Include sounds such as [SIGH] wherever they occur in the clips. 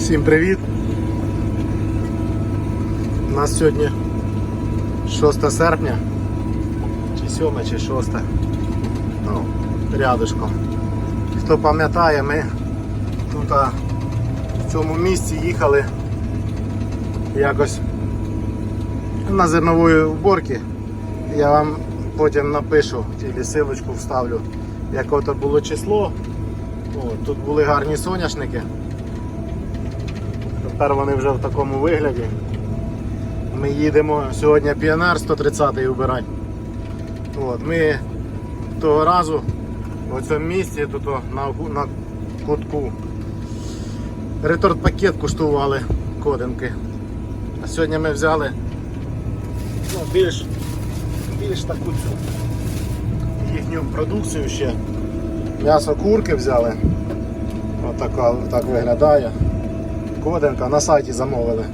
Всім привіт! У нас сьогодні 6 серпня, чи 7, чи 6. Ну, рядышком. Хто пам'ятає, ми тут в цьому місці їхали якось на зернової уборки. Я вам потім напишу, чи силочку вставлю, яке то було число. О, тут були гарні соняшники. Тепер вони вже в такому вигляді. Ми їдемо сьогодні піонер 130-й убирати. От, ми того разу в цьому місці тут на, на кутку реторт пакет куштували кодинки. А сьогодні ми взяли ну, більш, більш таку цю їхню продукцію ще. М'ясо курки взяли. Отака так виглядає. Кодинка на сайті замовили.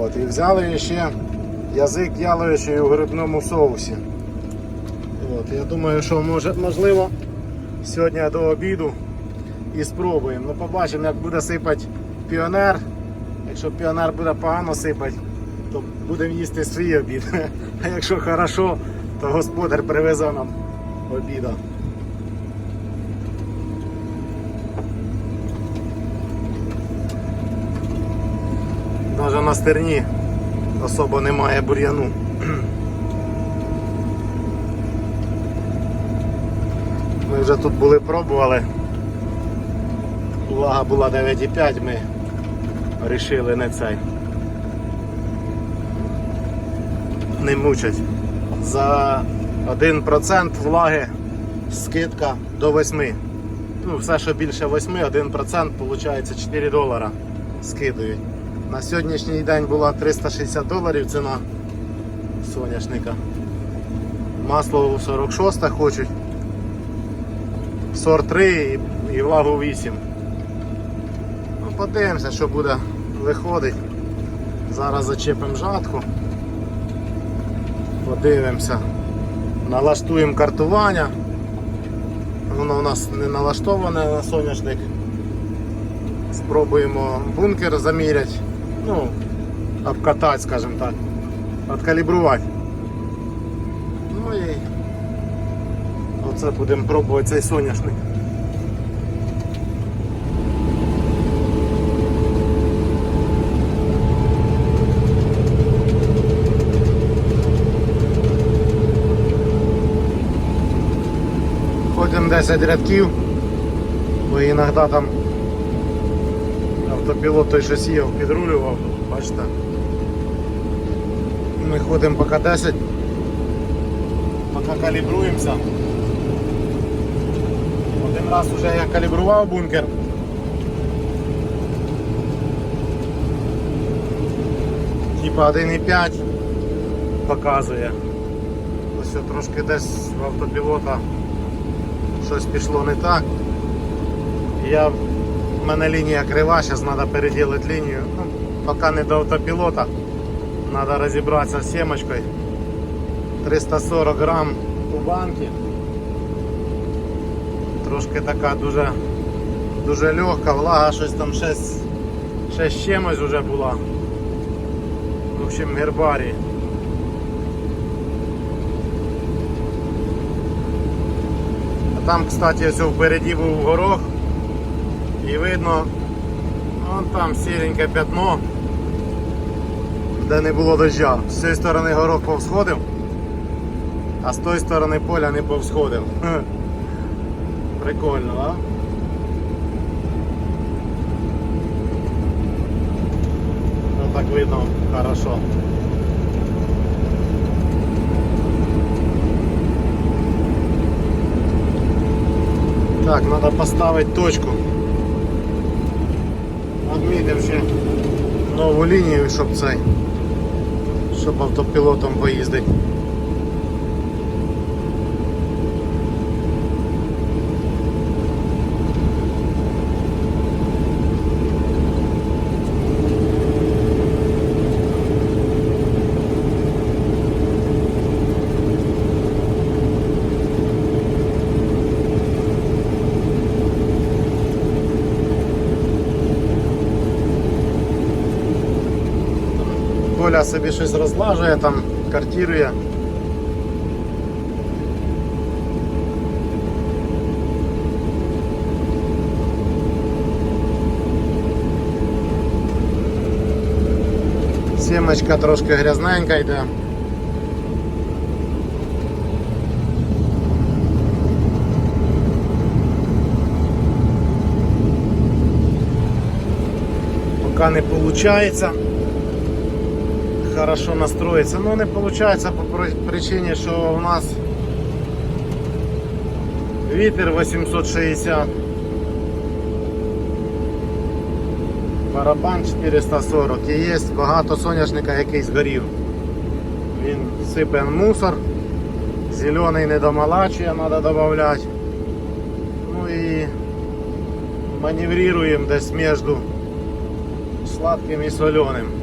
От, і взяли ще язик яловичий у грибному соусі. От, я думаю, що може, можливо сьогодні до обіду і спробуємо. Ну, побачимо, як буде сипати піонер. Якщо піонер буде погано сипати, то будемо їсти свій обід. [LAUGHS] А якщо хорошо, то господар привезе нам обіда. Навіть на стерні особо немає бур'яну. Ми вже тут були пробували. Влага була 9,5, ми вирішили не цей. Не мучать. За 1% влаги скидка до 8. Ну, все, що більше 8, 1% виходить 4 долара скидують. На сьогоднішній день була 360 доларів ціна соняшника. Масло у 46 хочуть. Сорт 3 і, і влагу 8. Ну, подивимося, що буде виходить. Зараз зачепимо жатку. Подивимося. Налаштуємо картування. Воно у нас не налаштоване на соняшник. Спробуємо бункер заміряти. Ну, обкатати, скажімо так. Откалібрувати. Ну і оце будемо пробувати цей соняшник. Ходимо 10 рядків, бо іноді там автопілот той щось їхав, підрулював, бачите. Ми ходимо поки 10, поки калібруємося. Один раз вже я калібрував бункер. Типа 1,5 показує. Ось трошки десь в автопілота щось пішло не так. Я, мене лінія крива, зараз треба переділити лінію. Ну, поки не до автопілота. Треба розібратися з сімочкою. 340 грам у банки. Трошки така дуже дуже легка, влага, щось там 6, 6 чимось вже була. В общем, гербарій. А там, кстати, ось впереді був горох і видно, вон там сіреньке пятно, де не було дождя. З цієї сторони горох повсходив, а з тої сторони поля не повсходив. [LAUGHS] Прикольно, а? Ну так видно хорошо. Так, треба поставити точку. Відмітив вже нову лінію, щоб цей, щоб автопілотом поїздити. Собі щось розлажує, там картірує. Сімочка трошки грязненька йде. Не получается хорошо настроиться. Но не получается по при- причине, что у нас вітер 860. Барабан 440 і є багато соняшника, який згорів. Він сипе мусор, зелений не домалачує, треба додати. Ну і маневрируємо десь між сладким і соленим.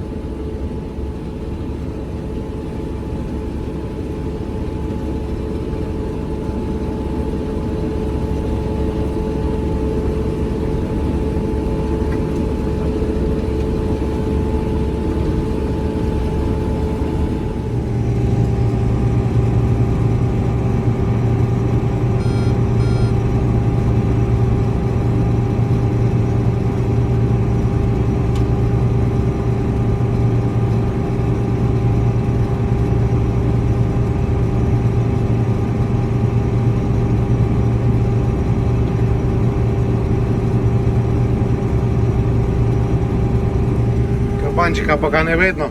Кабанчика поки не видно.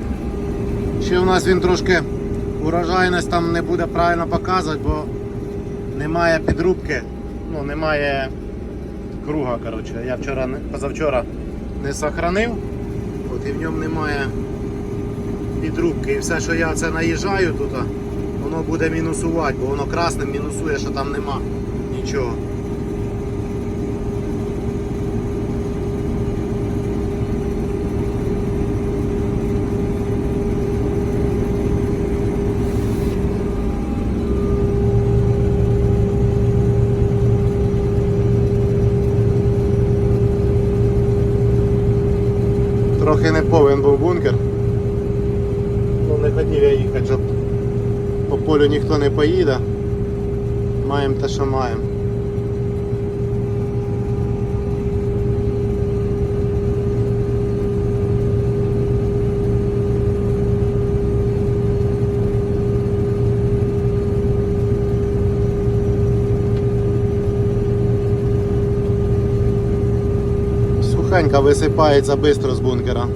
Ще у нас він трошки урожайність там не буде правильно показувати, бо немає підрубки, ну немає круга. коротше. Я вчора, позавчора не сохранив, от і в ньому немає підрубки. І все, що я це наїжджаю тут, воно буде мінусувати, бо воно красним мінусує, що там нема нічого. Трохи не повинен був бункер. Ну не хотів я їхати, щоб по полю ніхто не поїде. Маємо те, що маємо. Сухенька висипається швидко з бункера.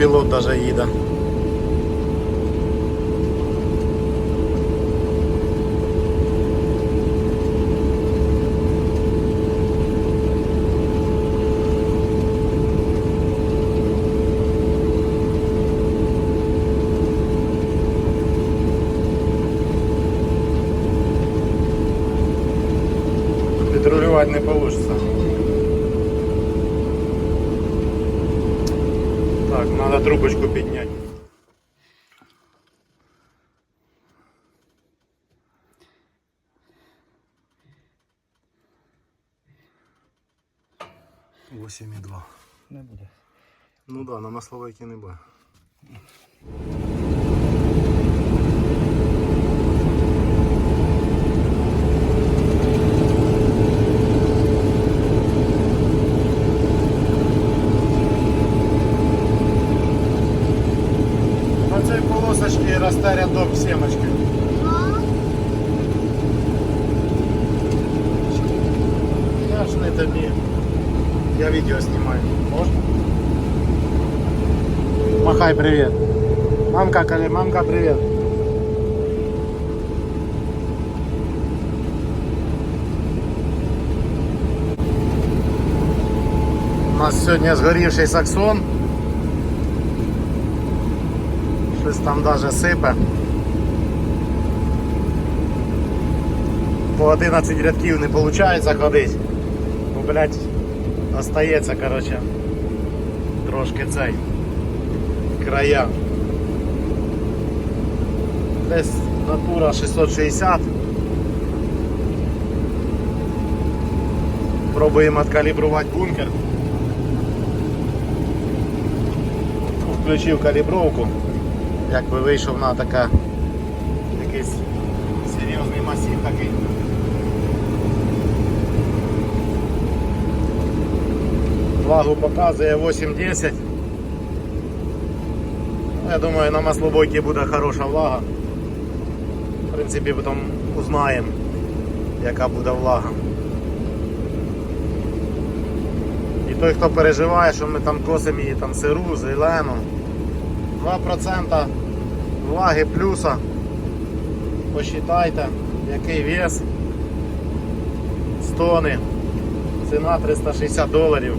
автопілот даже їде. Підрулювати не вийде. Трубочку підняти. Восемь і два. Не буде. Ну да, на масловики не буде. На цій полосочці росте рядок сімочки. Я ж не тобі. Я відео знімаю. Можна? Махай привіт. Мамка, каже, мамка, привіт. У нас сьогодні згорівший саксон. Щось там даже сипе. По 11 рядків не виходить ходити. Ну, блядь, остається, короче, трошки цей края. Десь натура 660. Пробуємо відкалібрувати бункер. Включив калібровку. Якби вийшов на така якийсь серйозний масив такий. Влагу показує 8-10. Ну, Я думаю, на маслобойці буде хороша влага. В принципі, потім узнаємо, яка буде влага. І той, хто переживає, що ми там косимо її там сиру, зелену, 2% влаги плюса. Посчитайте, який вес 100 тони. Ціна 360 доларів.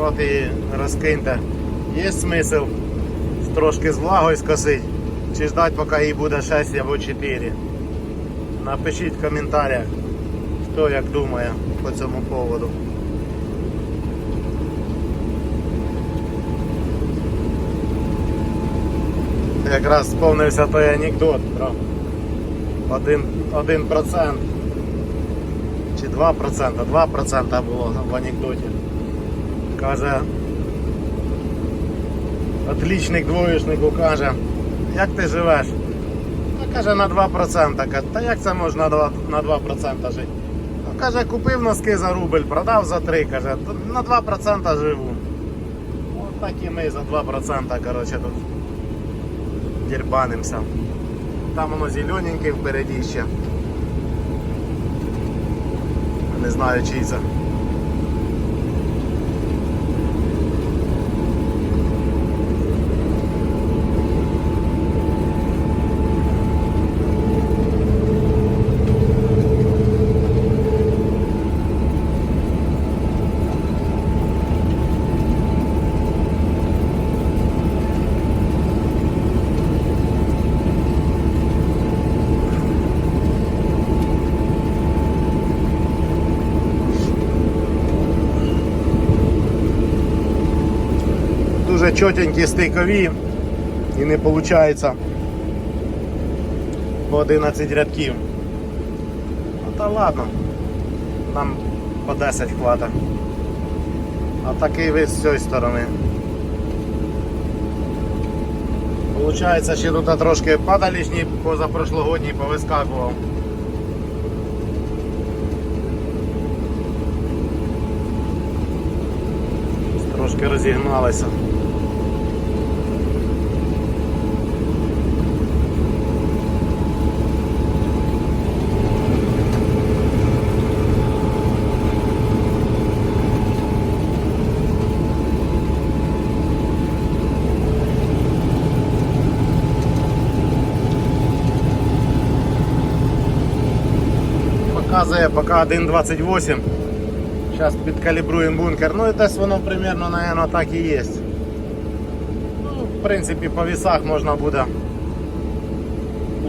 От і розкиньте. Є смисл трошки з влагою скосити, чи ждати, поки їй буде 6 або 4. Напишіть в коментарях, хто як думає по цьому поводу. Якраз сповнився той анекдот про 1%, 1% чи 2%, 2% було в анекдоті. Каже, отличник двоєшнику каже, як ти живеш? Ну, каже, на 2%. Каже, та як це можна на 2%, на 2% жити? Ну, каже, купив носки за рубль, продав за 3, каже, на 2% живу. От так і ми за 2%, коротше, тут дірбанимося. Там воно зелененьке впереді ще. Не знаю чий це. дуже чотенькі стикові і не виходить по 11 рядків. Ну та ладно, нам по 10 хвата. А такий вид з цієї сторони. Получається, ще тут трошки падалішній позапрошлогодній повискакував. Трошки розігналися. Показує поки 1.28. Зараз підкалібруємо бункер. Ну і десь воно примерно, наверное, так і є. Ну, в принципі, по вісах можна буде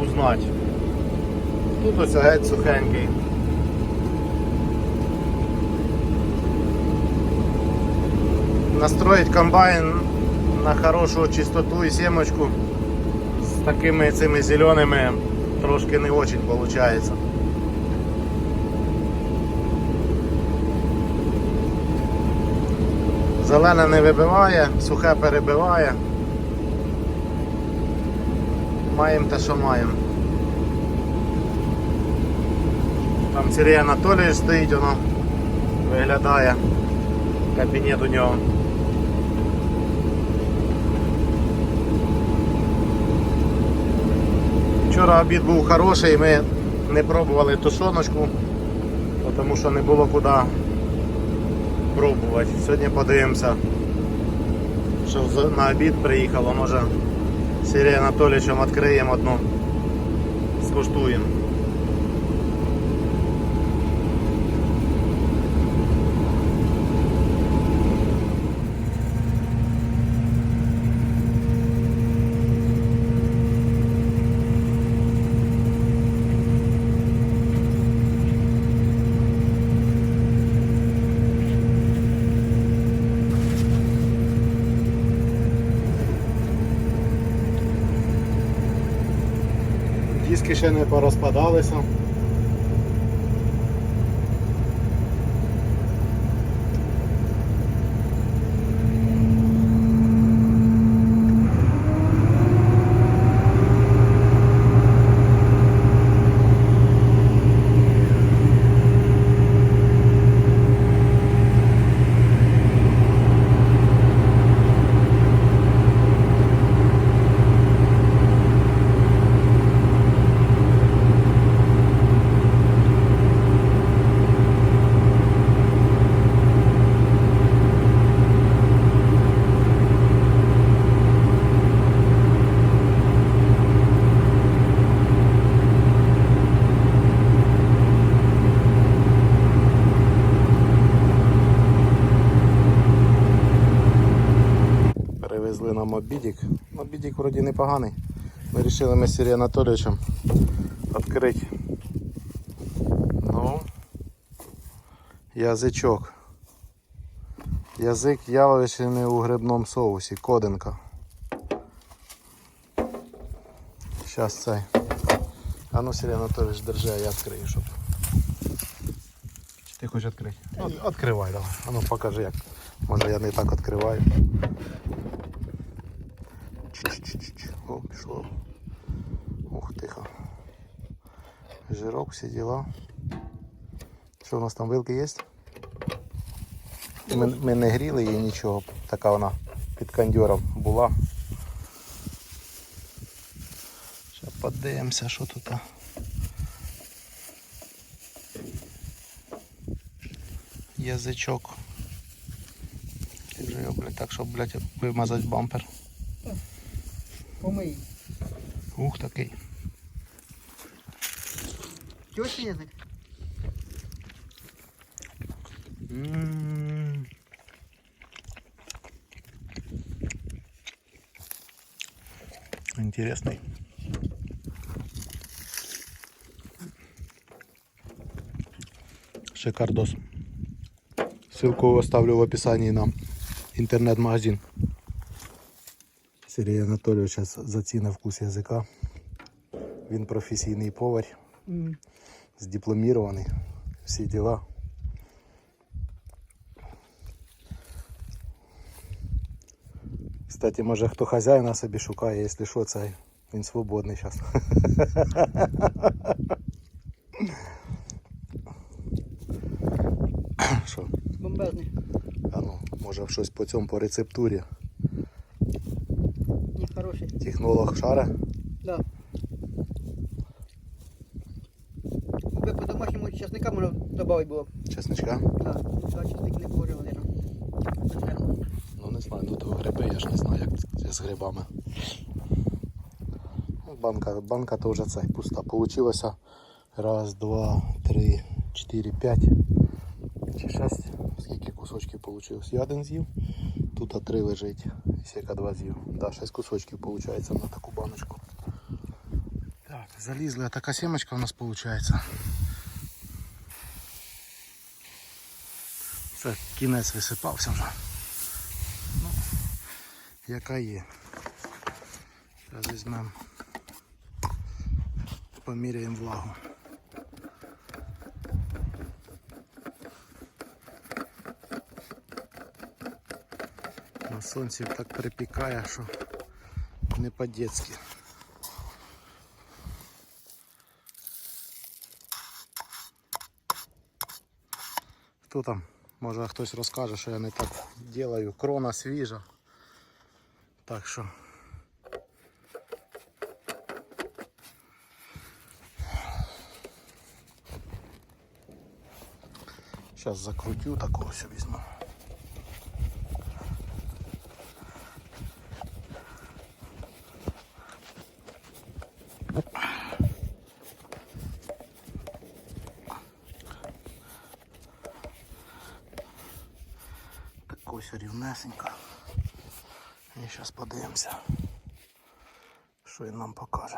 узнати. Тут ось геть сухенький. Настроїть комбайн на хорошу чистоту і сімочку з такими цими зеленими трошки не очень виходить. Зелене не вибиває, сухе перебиває. Маємо те, що маємо. Там Сергій Анатолійович стоїть, воно виглядає. Кабінет у нього. Вчора обід був хороший, ми не пробували тушоночку, тому що не було куди пробувати. Сьогодні подивимося, що на обід приїхало, може з Сергієм Анатолійовичем відкриємо одну, скуштуємо. Ще не порозпадалися. Перевезли нам обідік. Обідік вроді непоганий. Ми вирішили ми з Сергієм Анатолійовичем відкрити. Ну, язичок. Язик яловичини у грибному соусі, кодинка. Зараз цей. А ну, Сергій Анатолійович, держи, а я відкрию, щоб. Чи ти хочеш відкрити? От, відкривай, давай. А ну покажи як. Може я не так відкриваю. О, пішло. Ух, тихо. Жирок, всі діла. Що у нас там вилки є? Ми, ми не гріли її нічого. Така вона під кондьором була. Ще подивимося, що тут. Язичок. Блядь, так, щоб, блядь, вимазати бампер. Помий. Ух, такий. Чуєш язик? М. Интересный. Шикардос. Ссылку оставлю в описании на интернет-магазин. Сергій Анатолійович зараз зацінив вкус язика. Він професійний повар, здипломірований, всі діла. Кстати, може хто хазяїна собі шукає, якщо що, це він свободний зараз. Що? Бомбезний. А ну, може щось по цьому по рецептурі. Хороший. Технолог шара. Да. Би по домашньому часника можна додати було. Чесничка. Так, ну, так, не положив, наверное. Ну не знаю, ну то гриби, я ж не знаю, як з грибами. Ну, Банка, банка то вже цей пуста. Получилося раз, два, три, чотири, п'ять. Чи шесть. Скільки кусочків вийшло? Я один з'їв. Тут три лежить. Сіка два з'їв. Да, шесть кусочків виходить на таку баночку. Так, залізли, а така сімочка у нас виходить. Це кінець висипався вже. Ну, яка є. Зараз візьмемо, поміряємо влагу. Сонці так припікає, що не по-дєцьки. Хто там? Може хтось розкаже, що я не так делаю. Крона свіжа. Так що. Сейчас закрутю такого все візьму. Так ось рівнесенько. І зараз подивимося, що він нам покаже.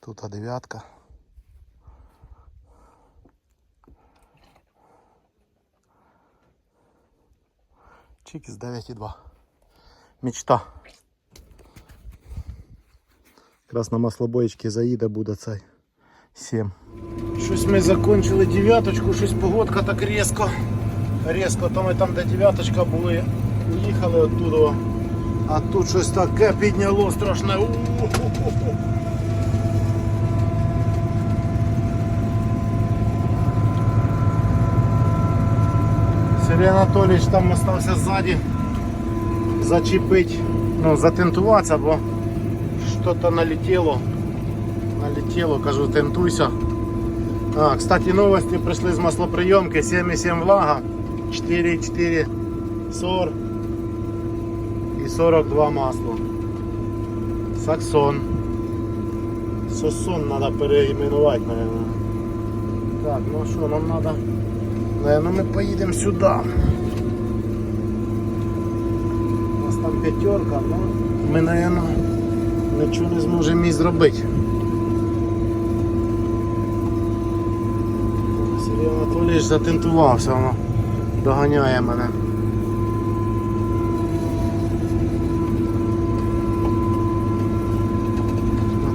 Тут а дев'ятка. Чикс 9,2. Мечта. Якраз на маслобоєчки заїде буде цей 7. Щось ми закончили дев'яточку, щось погодка так різко. Різко, то ми там, де дев'яточка були, уїхали оттуда. А тут щось таке підняло страшне. Сергій Анатолійович там остався ззаді зачепить, ну, затентуватися, бо що-то налетіло. Налетіло, кажу, тентуйся. А, кстати, новости пришли с маслоприемки 7,7 влага, 4,4 сор и 42 масло. Саксон. Сосон надо переименовать, наверное. Так, ну что, нам надо... Наверное, мы поедем сюда. У нас там пятерка, но ми, наверное, нічого не зможемо і зробити. Сергій Анатолійович затентувався, воно доганяє мене.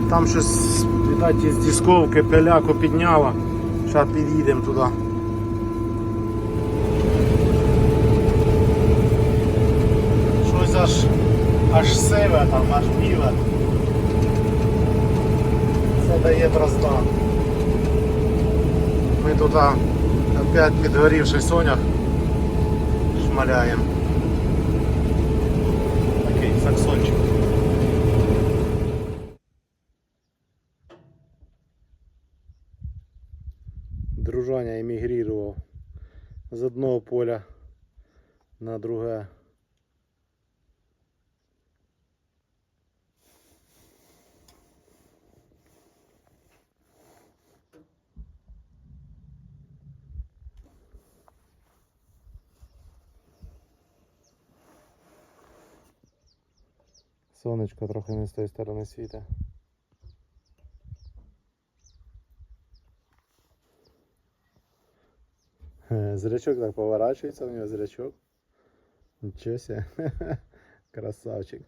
Там щось, видать, із дисковки пиляку підняло. Зараз під'їдемо туди. Щось аж аж сиве там, аж біле. Це дає бразда. Ми тут опять підгорівший сонях шмаляємо. Такий саксончик. Дружаня емігрував з одного поля на друге. Сонечко трохи не з тої сторони світа. Е, Зрячок так поворачується, у нього зрячок. Нічого себе. [LAUGHS] Красавчик.